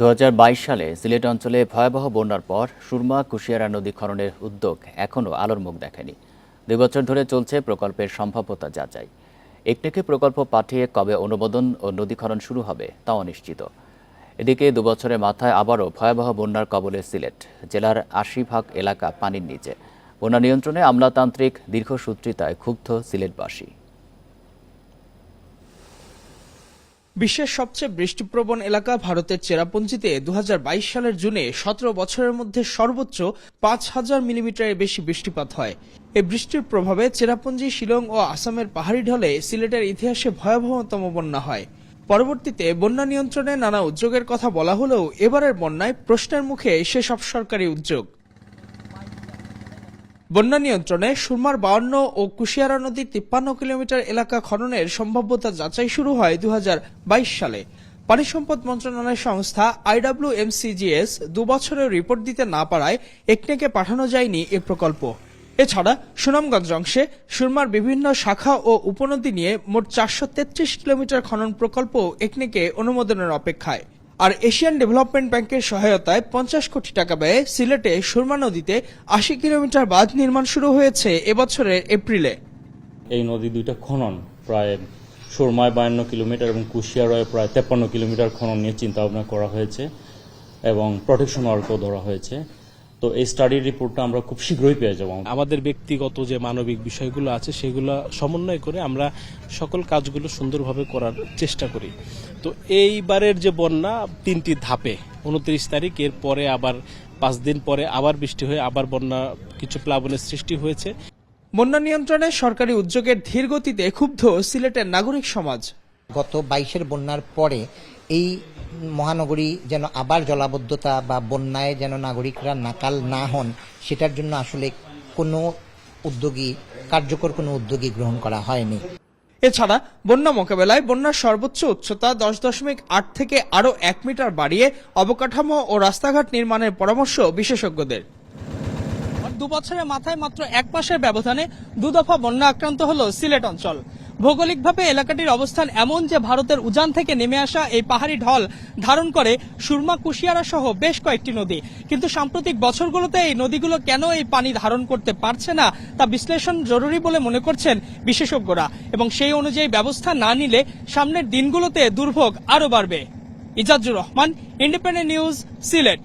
দু হাজার বাইশ সালে সিলেট অঞ্চলে ভয়াবহ বন্যার পর সুরমা কুশিয়ারা নদী খননের উদ্যোগ এখনও আলোর মুখ দেখেনি। দুই বছর ধরে চলছে প্রকল্পের সম্ভাব্যতা যাচাই। একনেকে প্রকল্প পাঠিয়ে কবে অনুমোদন ও নদী খনন শুরু হবে তা অনিশ্চিত। এদিকে দুবছরের মাথায় আবারও ভয়াবহ বন্যার কবলে সিলেট জেলার আশি ভাগ এলাকা পানির নিচে। বন্যা নিয়ন্ত্রণে আমলাতান্ত্রিক দীর্ঘসূত্রিতায় ক্ষুব্ধ সিলেটবাসী। বিশ্বের সবচেয়ে বৃষ্টিপ্রবণ এলাকা ভারতের চেরাপুঞ্জিতে দু হাজার বাইশ সালের জুনে সতেরো বছরের মধ্যে সর্বোচ্চ পাঁচ হাজার মিলিমিটারের বেশি বৃষ্টিপাত হয়। এই বৃষ্টির প্রভাবে চেরাপুঞ্জি, শিলং ও আসামের পাহাড়ি ঢলে সিলেটের ইতিহাসে ভয়াবহতম বন্যা হয়। পরবর্তীতে বন্যা নিয়ন্ত্রণে নানা উদ্যোগের কথা বলা হলেও এবারের বন্যায় প্রশ্নের মুখে সেসব সরকারি উদ্যোগ। বন্যা নিয়ন্ত্রণে সুরমার বাউন্ন ও কুশিয়ারা নদীর তিপ্পান্ন কিলোমিটার এলাকা খননের সম্ভাব্যতা যাচাই শুরু হয় দু হাজার বাইশ সালে। পানি সম্পদ মন্ত্রণালয় সংস্থা আইডব্লিউএমসিজিএস দু বছরের রিপোর্ট দিতে না পারায় একনেকে পাঠানো যায়নি এ প্রকল্প। এছাড়া সুনামগঞ্জ অংশে সুরমার বিভিন্ন শাখা ও উপনদী নিয়ে মোট চারশো তেত্রিশ কিলোমিটার খনন প্রকল্প একনেকে অনুমোদনের অপেক্ষায়। আর এশিয়ান ডেভেলপমেন্ট ব্যাংকের সহায়তায় পঞ্চাশ কোটি টাকা ব্যয়ে সিলেটে সুরমা নদীতে আশি কিলোমিটার বাঁধ নির্মাণ শুরু হয়েছে এবছরের এপ্রিলে। এই নদী দুইটা খনন, প্রায় সুরমায় বায়ান্ন কিলোমিটার এবং কুশিয়ারয় প্রায় তেপ্পান্ন কিলোমিটার খনন নিয়ে চিন্তা ভাবনা করা হয়েছে এবং প্রোটেকশন ওয়ার্কও ধরা হয়েছে। তো এই স্টাডি রিপোর্টটা আমরা খুব শীঘ্রই পেয়ে যাব। আমাদের ব্যক্তিগত যে মানবিক বিষয়গুলো আছে সেগুলো সমন্বয় করে আমরা সকল কাজগুলো সুন্দরভাবে করার চেষ্টা করি। তো এইবারের যে বন্যা তিনটি ধাপে উনত্রিশ তারিখ এর পরে আবার পাঁচ দিন পরে আবার বৃষ্টি হয়ে আবার বন্যা কিছু প্লাবনের সৃষ্টি হয়েছে। বন্যা নিয়ন্ত্রণে সরকারি উদ্যোগের ধীর গতিতে ক্ষুব্ধ সিলেটের নাগরিক সমাজ। গত বাইশের বন্যার পরে এই মহানগরী যেন আবার জলাবদ্ধতা বা বন্যায় যেন নাগরিকরা নাকাল না হন, সেটার জন্য আসলে কোনো উদ্যোগী, কার্যকর কোনো উদ্যোগী গ্রহণ করা হয়নি। এছাড়া বন্যা মোকাবেলায় বন্যার সর্বোচ্চ উচ্চতা দশ দশমিক আট থেকে আরও এক মিটার বাড়িয়ে অবকাঠামো ও রাস্তাঘাট নির্মাণের পরামর্শ বিশেষজ্ঞদের। দু বছরের মাথায় মাত্র এক মাসের ব্যবধানে দু দফা বন্যা আক্রান্ত হল সিলেট অঞ্চল। ভৌগোলিকভাবে এলাকাটির অবস্থান এমন যে ভারতের উজান থেকে নেমে আসা এই পাহাড়ি ঢল ধারণ করে সুরমা কুশিয়ারা সহ বেশ কয়েকটি নদী। কিন্তু সাম্প্রতিক বছরগুলোতে এই নদীগুলো কেন এই পানি ধারণ করতে পারছে না তা বিশ্লেষণ জরুরি বলে মনে করছেন বিশেষজ্ঞরা এবং সেই অনুযায়ী ব্যবস্থা না নিলে সামনের দিনগুলোতে দুর্ভোগ আরও বাড়বে। Ijajur Rahman independent news Sylhet.